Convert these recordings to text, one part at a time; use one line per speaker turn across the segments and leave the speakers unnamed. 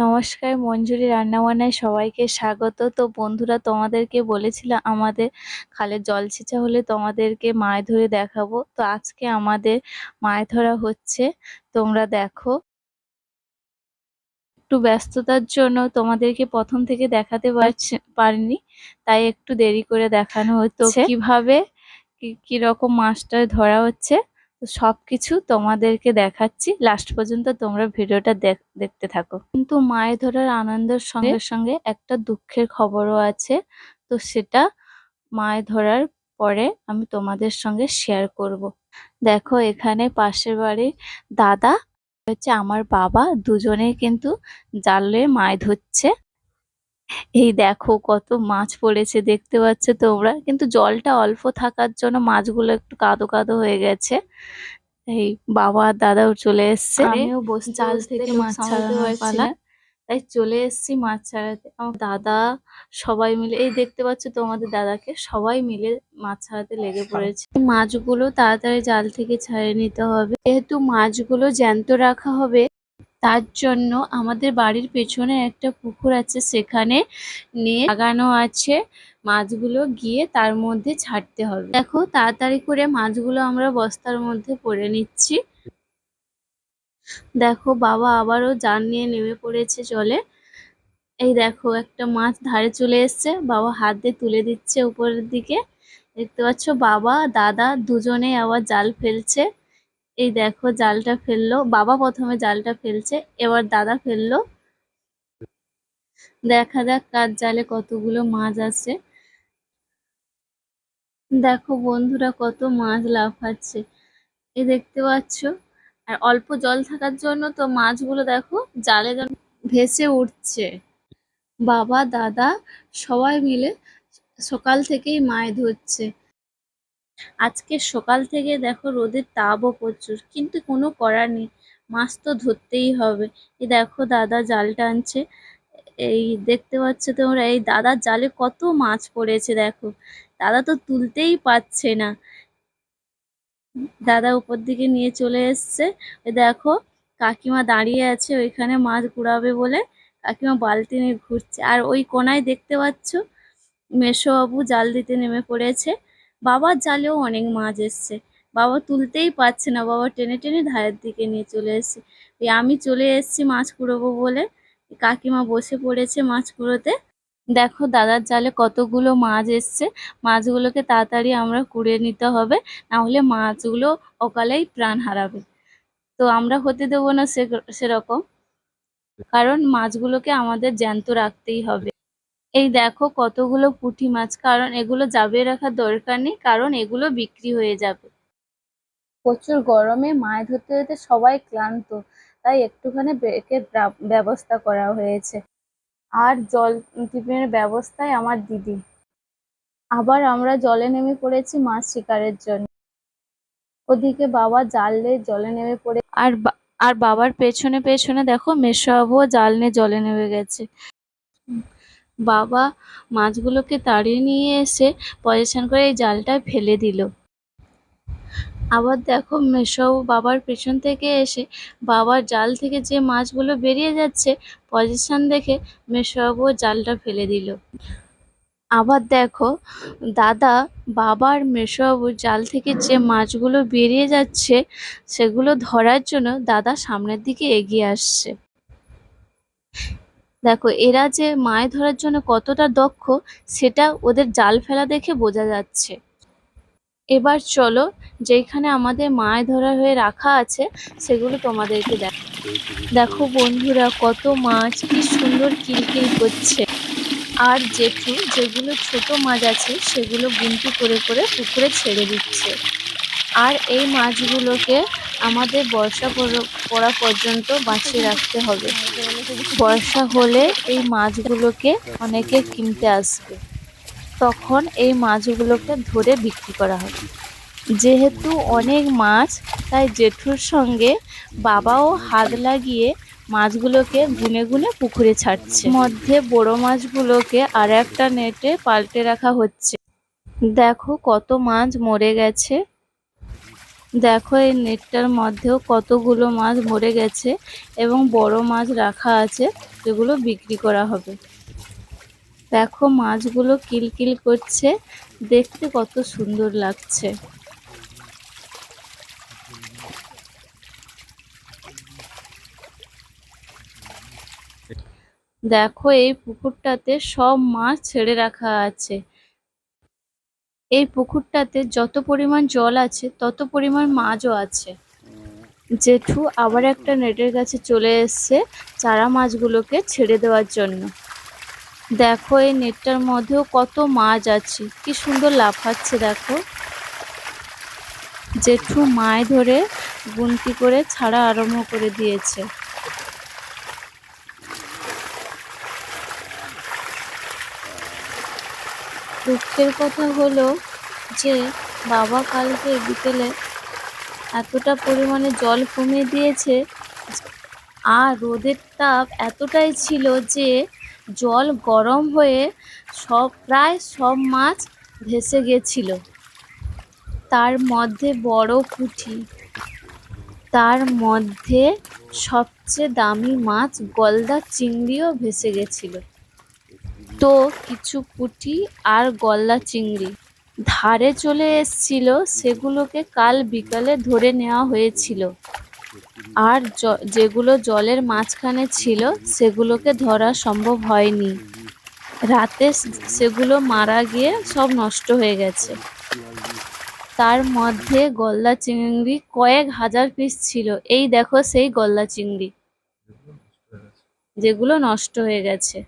নমস্কার, মঞ্জুরি রান্নাবান্নায় সবাইকে স্বাগত। তো বন্ধুরা, তোমাদেরকে বলেছিলাম আমাদের খালে জল ছেঁচা হলে তোমাদেরকে মাছ ধরে দেখাবো। তো আজকে আমাদের মাছ ধরা হচ্ছে, তোমরা দেখো। একটু ব্যস্ততার জন্য তোমাদেরকে প্রথম থেকে দেখাতে পারিনি, তাই একটু দেরি করে দেখানো হচ্ছে। কীভাবে, কি, কীরকম মাছটা ধরা হচ্ছে? তো সবকিছু তোমাদেরকে দেখাচ্ছি। লাস্ট পর্যন্ত তোমরা ভিডিওটা দেখ- দেখতে থাকো। কিন্তু মাছ ধরার আনন্দের সঙ্গে সঙ্গে একটা দুঃখের খবরও আছে। তো সেটা মাছ ধরার পরে আমি তোমাদের সঙ্গে শেয়ার করব। দেখো এখানে পাশের বাড়ির দাদা হচ্ছে আমার বাবা দুজনেই কিন্তু জালে মাছ ধরছে। এই দেখো কত মাছ পড়েছে দেখতে পাচ্ছ তোমরা? কিন্তু জলটা অল্প থাকার জন্য মাছগুলো একটু কাদো কাদো হয়ে গেছে। এই বাবা আর দাদাও চলে এসছে। আমিও বসে জাল থেকে মাছ তাই চলে এসেছি মাছ ছাড়াতে। আমার দাদা সবাই মিলে এই দেখতে পাচ্ছ তোমাদের দাদাকে সবাই মিলে মাছ ছাড়াতে লেগে পড়েছে। মাছগুলো তাড়াতাড়ি জাল থেকে ছাড়িয়ে নিতে হবে। যেহেতু মাছগুলো জ্যান্ত রাখা হবে তার জন্য আমাদের বাড়ির পেছনে একটা পুকুর আছে, সেখানে নিয়ে লাগানো আছে মাছগুলো, গিয়ে তার মধ্যে ছাড়তে হবে। দেখো, তাড়াতাড়ি করে মাছগুলো আমরা বস্তার মধ্যে পরে নিচ্ছি। দেখো, বাবা আবারও জাল নিয়ে নেমে পড়েছে জলে। এই দেখো, একটা মাছ ধারে চলে এসছে। বাবা হাত দিয়ে তুলে দিচ্ছে উপরের দিকে। দেখতে পাচ্ছ, বাবা, দাদা দুজনেই আবার জাল ফেলছে। এই দেখো জালটা ফেলল, বাবা প্রথমে জালটা ফেলছে, এবার দাদা ফেলল। দেখা যাক কার জালে কতগুলো মাছ আছে। দেখো বন্ধুরা কত মাছ লাফাচ্ছে। এই দেখতে পাচ্ছ? আর অল্প জল থাকার জন্য তো মাছগুলো দেখো জালে যেন ভেসে উঠছে। বাবা, দাদা সবাই মিলে সকাল থেকেই মাছ ধরছে। আজকে সকাল থেকে দেখো রোদের তাপও প্রচুর, কিন্তু কোনো করার নেই। মাছ তো ধরতেই হবে। এই দেখো দাদা জাল টানছে এই দেখতে পাচ্ছ তোমরা, এই দাদার জালে কত মাছ পড়েছে দেখো। দাদা তো তুলতেই পারছে না। দাদা উপর দিকে নিয়ে চলে এসছে। দেখো কাকিমা দাঁড়িয়ে আছে, ওইখানে মাছ কুড়াবে বলে কাকিমা বালতি নিয়ে ঘুরছে। আর ওই কোনায় দেখতে পাচ্ছ মেসোবাবু জাল দিতে নেমে পড়েছে। বাবার জালেও অনেক মাছ এসছে। বাবা তুলতেই পারছে না। বাবা টেনে টেনে ধারের দিকে নিয়ে চলে এসছে। আমি চলে এসেছি মাছ কুড়োবো বলে। কাকিমা বসে পড়েছে মাছ কুড়োতে। দেখো দাদার জালে কতগুলো মাছ এসছে। মাছগুলোকে তাড়াতাড়ি আমরা কুড়িয়ে নিতে হবে, না হলে মাছগুলো অকালেই প্রাণ হারাবে। তো আমরা হতে দেবো না সে সেরকম। কারণ মাছগুলোকে আমাদের জ্যান্ত রাখতেই হবে। এই দেখো কতগুলো পুঁটি মাছ, কারণ এগুলো জাবিয়ে রাখার দরকার নেই, কারণ এগুলো বিক্রি হয়ে যাবে। প্রচুর গরমে মাছ ধরতে ধরতে সবাই ক্লান্ত, তাই একটুখানি ব্রেকের ব্যবস্থা করা হয়েছে। আর জল টিফিনের ব্যবস্থায় আমার দিদি। আবার আমরা জলে নেমে পড়েছি মাছ শিকারের জন্য। ওদিকে বাবা জাল নিয়ে জলে নেমে পড়ে আর আর বাবার পেছনে পেছনে দেখো মেশাবো জাল নিয়ে জলে নেমে গেছে। বাবা মাছগুলোকে তাড়িয়ে নিয়ে এসে পজিশন করে এই জালটা ফেলে দিল। আবার দেখো মেশাবু বাবার পেছন থেকে এসে বাবার জাল থেকে যে মাছগুলো বেরিয়ে যাচ্ছে, পজিশন দেখে মেশাবু জালটা ফেলে দিল। আবার দেখো দাদা বাবার মেশোবাবুর জাল থেকে যে মাছগুলো বেরিয়ে যাচ্ছে, সেগুলো ধরার জন্য দাদা সামনের দিকে এগিয়ে আসছে। দেখো, এরা যে মাছ ধরার জন্য কতটা দক্ষ, সেটা ওদের জাল ফেলা দেখে বোঝা যাচ্ছে। এবার চলো যেখানে আমাদের মাছ ধরা হয়ে রাখা আছে, সেগুলো তোমাদেরকে দেখ, দেখো বন্ধুরা, কত মাছ, কি সুন্দর কিলকিল করছে। আর জেঠু, যেগুলো ছোট মাছ আছে, সেগুলো গুনতি করে করে পুকুরে ছেড়ে দিচ্ছে। আর এই মাছগুলোকে আমাদের বর্ষা পড়- পর্যন্ত বাঁচিয়ে রাখতে হবে। বর্ষা হলে এই মাছগুলোকে অনেকে কিনতে আসবে। তখন এই মাছগুলোকে ধরে বিক্রি করা হবে। যেহেতু অনেক মাছ, তাই জেঠুর সঙ্গে বাবাও হাত লাগিয়ে মাছগুলোকে গুনে গুনে পুকুরে ছাড়ছে। মধ্যে বড় মাছগুলোকে আর একটা নেটে পাল্টে রাখা হচ্ছে। দেখো কত মাছ মরে গেছে। দেখো, এই নেটটার মধ্যেও কতগুলো মাছ ভরে গেছে এবং বড় মাছ রাখা আছে যেগুলো বিক্রি করা হবে। দেখো, মাছগুলো কিলকিল করছে। দেখতে কত সুন্দর লাগছে। দেখো, এই পুকুরটাতে সব মাছ ছেড়ে রাখা আছে। এই পুকুরটাতে যত পরিমাণ জল আছে, তত পরিমাণ মাছও আছে। জেঠু আবার একটা নেটের কাছে চলে এসছে চারা মাছগুলোকে ছেড়ে দেওয়ার জন্য। দেখো এই নেটটার মধ্যেও কত মাছ আছে, কি সুন্দর লাফাচ্ছে দেখো। জেঠু মায় ধরে গুনতি করে ছাড়া আরম্ভ করে দিয়েছে। দুঃখের কথা হলো যে, বাবা কালকে বিকেলে এতটা পরিমাণে জল কমিয়ে দিয়েছে আর রোদের তাপ এতটাই ছিল যে, জল গরম হয়ে সব, প্রায় সব মাছ ভেসে গেছিল। তার মধ্যে বড় পুঁটি, তার মধ্যে সবচেয়ে দামি মাছ গলদা চিংড়িও ভেসে গেছিল। তো কিছু পুঁটি আর গলদা চিংড়ি। ধারে চলে এসছিল, সেগুলোকে কাল বিকালে ধরে নেওয়া হয়েছিল। আর যেগুলো জলের মাঝখানে ছিল, সেগুলোকে ধরা সম্ভব হয়নি। রাতে সেগুলো মারা গিয়ে সব নষ্ট হয়ে গেছে। তার মধ্যে গলদা চিংড়ি কয়েক হাজার পিস ছিল। এই দেখো সেই গলদা চিংড়ি। যেগুলো নষ্ট হয়ে গেছে।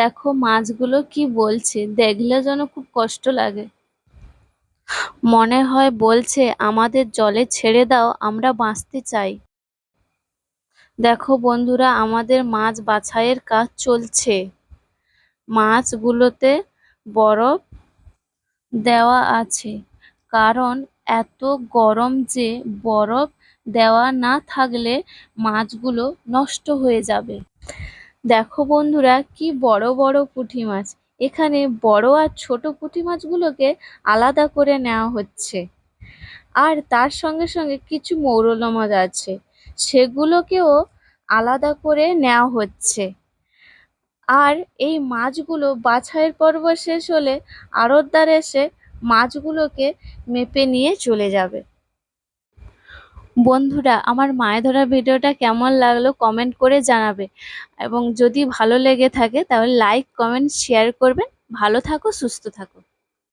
দেখো মাছগুলো কি বলছে, দেখলে যেন খুব কষ্ট লাগে। মনে হয় বলছে, আমাদের জলে ছেড়ে দাও, আমরা বাঁচতে চাই। দেখো বন্ধুরা, আমাদের মাছ বাছাইয়ের কাজ চলছে। মাছগুলোতে বরফ দেওয়া আছে, কারণ এত গরম যে বরফ দেওয়া না থাকলে মাছগুলো নষ্ট হয়ে যাবে। দেখো বন্ধুরা, কি বড় বড় পুঁটি মাছ। এখানে বড় আর ছোট পুঁটি মাছগুলোকে আলাদা করে নেওয়া হচ্ছে। আর তার সঙ্গে সঙ্গে কিছু মৌরলা মাছ আছে। সেগুলোকেও আলাদা করে নেওয়া হচ্ছে। আর এই মাছগুলো বাছাইয়ের পর্ব শেষ হলে আড়তদার এসে মাছগুলোকে মেপে নিয়ে চলে যাবে। বন্ধুরা, আমার মায়ে ধরা ভিডিওটা কেমন লাগল কমেন্ট করে জানাবে। এবং যদি ভালো লেগে থাকে, তাহলে লাইক কমেন্ট শেয়ার করবেন। ভালো থাকো, সুস্থ থাকো।